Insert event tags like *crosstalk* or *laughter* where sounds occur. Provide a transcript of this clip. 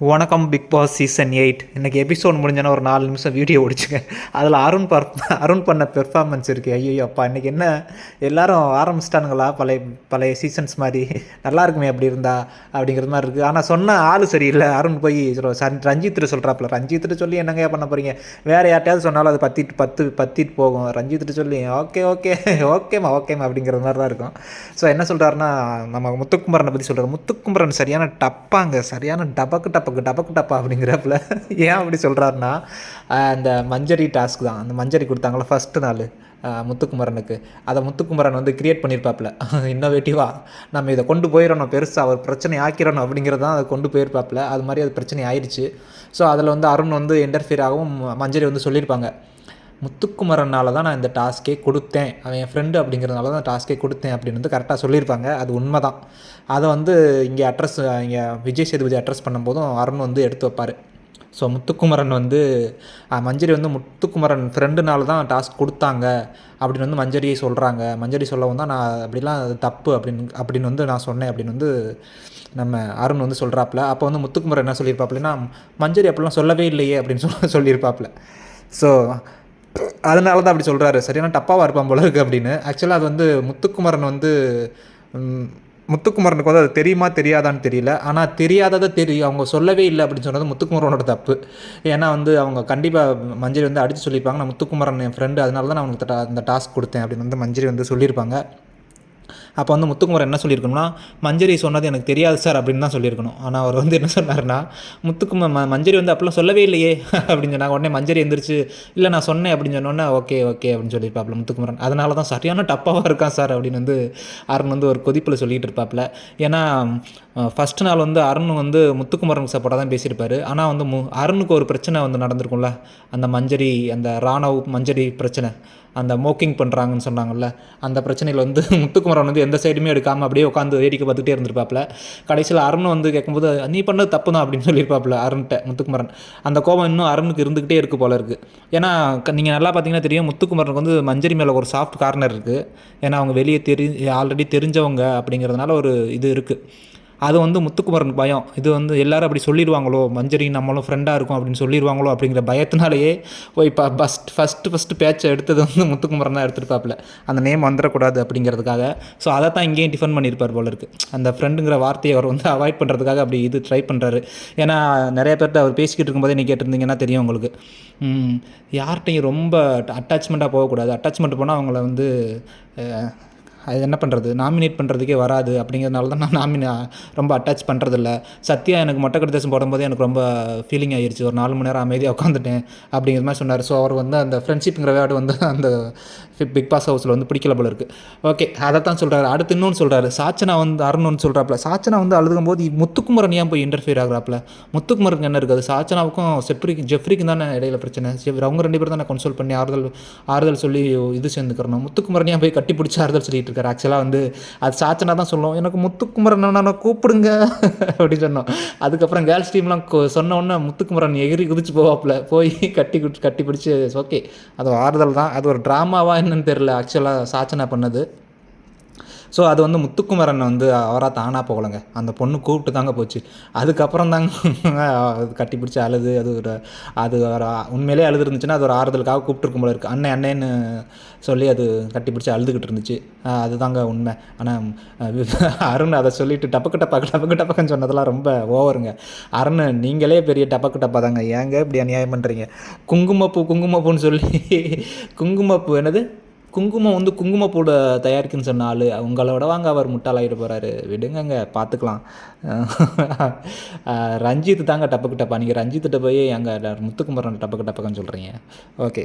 வணக்கம் big pass season eight இன்றைக்கி episode முடிஞ்சோன்னா ஒரு நாலு நிமிஷம் வீடியோ ஓடிச்சுங்க. அதில் அருண் பர் அருண் பண்ண பெர்ஃபார்மன்ஸ் இருக்குது ஐயோ அப்பா இன்றைக்கி என்ன? எல்லாரும் ஆரம்பிச்சிட்டானுங்களா? பழைய பழைய சீசன்ஸ் மாதிரி. நல்லா இருக்குமே அப்படி இருந்தா அப்படிங்கிற மாதிரி இருக்குது ஆனால் சொன்ன ஆள் சரியில்லை. அருண் போய் சன் ரஞ்சித்திட்ட சொல்கிறாப்புல ரஞ்சித்திட்ட சொல்லி என்னங்க பண்ண போகிறீங்க வேறு யார்ட்டையாவது சொன்னாலும் அது பத்திட்டு பத்து பத்திட்டு போகும். ரஞ்சித்திட்ட சொல்லி ஓகே ஓகே ஓகேம்மா ஓகேம்மா அப்படிங்கிற மாதிரி தான் இருக்கும். ஸோ என்ன சொல்கிறாருன்னா நம்ம முத்துக்குமரனை பற்றி சொல்கிறார் முத்துக்குமரன் சரியான டப்பாங்க. சரியான டபக்கு டப் டபக்கு டப்பா அப்படிங்கிறப்பில் ஏன் அப்படி சொல்கிறாருன்னா அந்த மஞ்சரி டாஸ்க் தான். அந்த மஞ்சரி கொடுத்தாங்களா ஃபஸ்ட்டு நாள் முத்துக்குமரனுக்கு. அதை முத்துக்குமரன் வந்து கிரியேட் பண்ணியிருப்பாப்புல இன்னோவேட்டிவாக நம்ம இதை கொண்டு போயிடணும் பெருசாக ஒரு பிரச்சனை ஆக்கிடணும் அப்படிங்கிறதான் அதை கொண்டு போயிருப்பாப்புல அது மாதிரி அது பிரச்சனை ஆயிடுச்சு ஸோ அதில் வந்து அருண் வந்து இன்டர்ஃபியர் ஆகவும் மஞ்சரி வந்து சொல்லியிருப்பாங்க. முத்துக்குமரனால் தான் நான் இந்த டாஸ்க்கே கொடுத்தேன். அவன் என் ஃப்ரெண்டு அப்படிங்கிறதுனால தான் டாஸ்க்கே கொடுத்தேன் அப்படின்னு வந்து கரெக்டாக சொல்லியிருப்பாங்க. அது உண்மை தான் அதை வந்து இங்கே அட்ரஸ் இங்கே விஜய் சேதுபதி அட்ரஸ் பண்ணும்போதும் அருண் வந்து எடுத்து வைப்பார். ஸோ முத்துக்குமரன் வந்து மஞ்சரி வந்து முத்துக்குமரன் ஃப்ரெண்டுனால தான் டாஸ்க் கொடுத்தாங்க அப்படின்னு வந்து மஞ்சரியை சொல்கிறாங்க மஞ்சரி சொல்லவும் தான் நான் அப்படிலாம் அது தப்பு அப்படின்னு அப்படின்னு வந்து நான் சொன்னேன் அப்படின்னு வந்து நம்ம அருண் வந்து சொல்கிறாப்புல அப்போ வந்து முத்துக்குமரன் என்ன சொல்லியிருப்பாப்புலன்னா மஞ்சரி அப்படிலாம் சொல்லவே இல்லையே அப்படின்னு சொல்ல சொல்லியிருப்பாப்புல. ஸோ அதனால தான் அப்படி சொல்கிறாரு சரியான டப்பாவாக இருப்பான் போல இருக்கு அப்படின்னு. ஆக்சுவலாக அது வந்து முத்துக்குமரன் வந்து முத்துக்குமரனுக்கு வந்து அது தெரியுமா தெரியாதான்னு தெரியல. ஆனால் தெரியாததை தெரியும். அவங்க சொல்லவே இல்லை அப்படின்னு சொன்னது முத்துக்குமரனோட தப்பு. ஏன்னா வந்து அவங்க கண்டிப்பாக மஞ்சரி வந்து அடித்து சொல்லியிருப்பாங்க. நான் முத்துக்குமரன் என் ஃப்ரெண்டு அதனால தான் நான் அவனுக்கு அந்த டாஸ்க் கொடுத்தேன் அப்படின்னு வந்து மஞ்சரி வந்து சொல்லியிருப்பாங்க. அப்போ வந்து முத்துக்குமரன் என்ன சொல்லியிருக்கணும்னா மஞ்சரி சொன்னது எனக்கு தெரியாது சார் அப்படின்னு தான் சொல்லியிருக்கணும். ஆனால் அவர் வந்து என்ன சொன்னார்னா முத்துக்குமார் ம மஞ்சரி வந்து அப்படிலாம் சொல்லவே இல்லையே *laughs* அப்படின்னு சொன்னாங்க. உடனே மஞ்சரி எந்திரிச்சு இல்லை நான் சொன்னேன் அப்படின்னு சொன்னோன்னே ஓகே ஓகே அப்படின்னு சொல்லியிருப்பாப்ல முத்துக்குமரன். அதனால தான் சரியான டப்பாவாக இருக்கான் சார் அப்படின்னு வந்து அருண் வந்து ஒரு கொதிப்பில் சொல்லிகிட்டு இருப்பாப்புல ஏன்னா ஃபஸ்ட்டு நாள் வந்து அருண் வந்து முத்துக்குமரன் சப்போர்ட்டாக தான் பேசியிருப்பாரு. ஆனால் வந்து மு அருணுக்கு ஒரு பிரச்சனை வந்து நடந்திருக்கும்ல. அந்த மஞ்சரி அந்த ராணவ் மஞ்சரி பிரச்சனை. அந்த மோக்கிங் பண்ணுறாங்கன்னு சொன்னாங்கல்ல அந்த பிரச்சனையில் வந்து *laughs* முத்துக்குமரன் வந்து எந்த சைடுமே எடுக்காமல் அப்படியே உட்காந்து வேடிக்கை பார்த்துட்டே இருந்திருப்பாப்புல. கடைசியில் அருண் வந்து கேட்கும்போது நீ பண்ணது தப்பு தான் அப்படின்னு சொல்லியிருப்பாப்புல அருண்கிட்ட முத்துக்குமரன். அந்த கோபம் இன்னும் அருணுக்கு இருந்துக்கிட்டே இருக்குது போல இருக்குது ஏன்னா நீங்கள் நல்லா பார்த்தீங்கன்னா தெரியும் முத்துக்குமரனுக்கு வந்து மஞ்சரி மேலே ஒரு சாஃப்ட் கார்னர் இருக்குது ஏன்னா அவங்க வெளியே தெரி ஆல்ரெடி தெரிஞ்சவங்க அப்படிங்கிறதுனால ஒரு இது இருக்குது அது வந்து முத்துக்குமரன் பயம். இது வந்து எல்லாரும் அப்படி சொல்லிடுவாங்களோ மஞ்சரி நம்மளும் ஃப்ரெண்டாக இருக்கும் அப்படின்னு சொல்லிடுவாங்களோ அப்படிங்கிற பயத்தினாலேயே போய் இப்போ ஃபஸ்ட் ஃபஸ்ட்டு ஃபஸ்ட்டு பேச்சை எடுத்தது வந்து முத்துக்குமரன் தான் எடுத்துருப்பாப்புல. அந்த நேம் வந்துடக்கூடாது அப்படிங்கிறதுக்காக. ஸோ அதை தான் இங்கேயும் டிஃபன் பண்ணியிருப்பார் போல இருக்கு. அந்த ஃப்ரெண்டுங்கிற வார்த்தையை அவர் வந்து அவாய்ட் பண்ணுறதுக்காக அப்படி இது ட்ரை பண்ணுறாரு ஏன்னா நிறைய பேர்கிட்ட அவர் பேசிக்கிட்டு இருக்கும்போதே நீ கேட்டிருந்தீங்கன்னா தெரியும் உங்களுக்கு. யார்கிட்டையும் ரொம்ப அட்டாச்மெண்ட்டாக போகக்கூடாது. அட்டாச்மெண்ட் போனால் அவங்கள வந்து அது என்ன பண்ணுறது நாமினேட் பண்ணுறதுக்கே வராது. அப்படிங்கிறதுனால தான் நான் நாமினே ரொம்ப அட்டாச் பண்ணுறதில்ல சத்யா எனக்கு மொட்டை கடிதாசம் போடும்போது எனக்கு ரொம்ப ஃபீலிங் ஆயிருச்சு. ஒரு நாலு மணி நேரம் அமைதியாக உட்காந்துட்டேன் அப்படிங்கிற மாதிரி சொன்னார். ஸோ அவர் வந்து அந்த ஃப்ரெண்ட்ஷிப்புங்கிற வேர்டு வந்து அந்த பிக் பாஸ் ஹவுஸில் வந்து பிடிக்கல போல இருக்குது ஓகே அதை தான் சொல்கிறாரு அடுத்து இன்னொன்று சொல்கிறாரு சாச்சனா வந்து அருணுன்னு சொல்கிறாப்புல சாச்சனா வந்து அழுதுகும் போது முத்துக்குமரன் ஏன் போய் இன்டர்ஃபியர் ஆகிறாப்புல? முத்துக்குமரனுக்கு என்ன இருக்குது? சாச்சனாவுக்கும் செப்ரிக்கு ஜெஃப்ரிக்கும் தானே இடையில பிரச்சனை. அவங்க ரெண்டு பேரும் தானே கன்சோல் பண்ணி ஆறுதல் ஆறுதல் சொல்லி இது சேர்ந்துக்கிறணும். முத்துக்குமரன் ஏன் போய் கட்டி பிடிச்சி ஆறுதல் சொல்லிட்டு இருக்காரு ஆக்சுவலாக வந்து அது சாச்சனா தான் சொல்லுவோம் எனக்கு முத்துக்குமரன் நான் கூப்பிடுங்க அப்படின்னு சொன்னோம். அதுக்கப்புறம் கேர்ள்ஸ் டீம்லாம் சொன்னோன்னே முத்துக்குமரன் எகிரி குதிச்சு போவாப்புல. போய் கட்டி குடி- கட்டி பிடிச்சி ஓகே அது ஆறுதல் தான். அது ஒரு ட்ராமாவா என்னன்னு தெரில ஆக்சுவலாக சாச்சனா பண்ணது. ஸோ அது வந்து முத்துக்குமரன் வந்து அவராக தானாக போகலைங்க. அந்த பொண்ணு கூப்பிட்டு தாங்க போச்சு. அதுக்கப்புறம் தாங்க *laughs* அது கட்டி பிடிச்சி அழுது. அது ஒரு அது ஒரு உண்மையிலே அழுது இருந்துச்சுன்னா அது ஒரு ஆறுதலுக்காக கூப்பிட்டுருக்கும் போல இருக்குது அண்ணன் அண்ணேன்னு சொல்லி அது கட்டி பிடிச்சி அழுதுகிட்டு இருந்துச்சு. அதுதாங்க உண்மை. ஆனால் அருண் அதை சொல்லிட்டு டப்பக்கு டப்பாக்கு டப்பக்கு டப்பக்குன்னு சொன்னதெல்லாம் ரொம்ப ஓவருங்க. அருண் நீங்களே பெரிய டப்பக்கு டப்பா தாங்க. ஏங்க இப்படி அநியாயம் பண்ணுறீங்க குங்குமப்பூ குங்குமப்பூன்னு சொல்லி குங்குமப்பூ என்னது? குங்குமம் வந்து குங்குமப்பூட தயாரிக்குன்னு சொன்ன ஆள். உங்களோட வாங்க அவர் முட்டாளாயிட்டு போகிறாரு விடுங்கங்க பார்த்துக்கலாம் ரஞ்சித்து ரஞ்சித் தாங்க டப்புக்கு டப்பா நீங்கள் ரஞ்சித்திட்ட போய் அங்கே முத்துக்குமரன் டப்புக்கு டப்பக்குன்னு சொல்கிறீங்க ஓகே.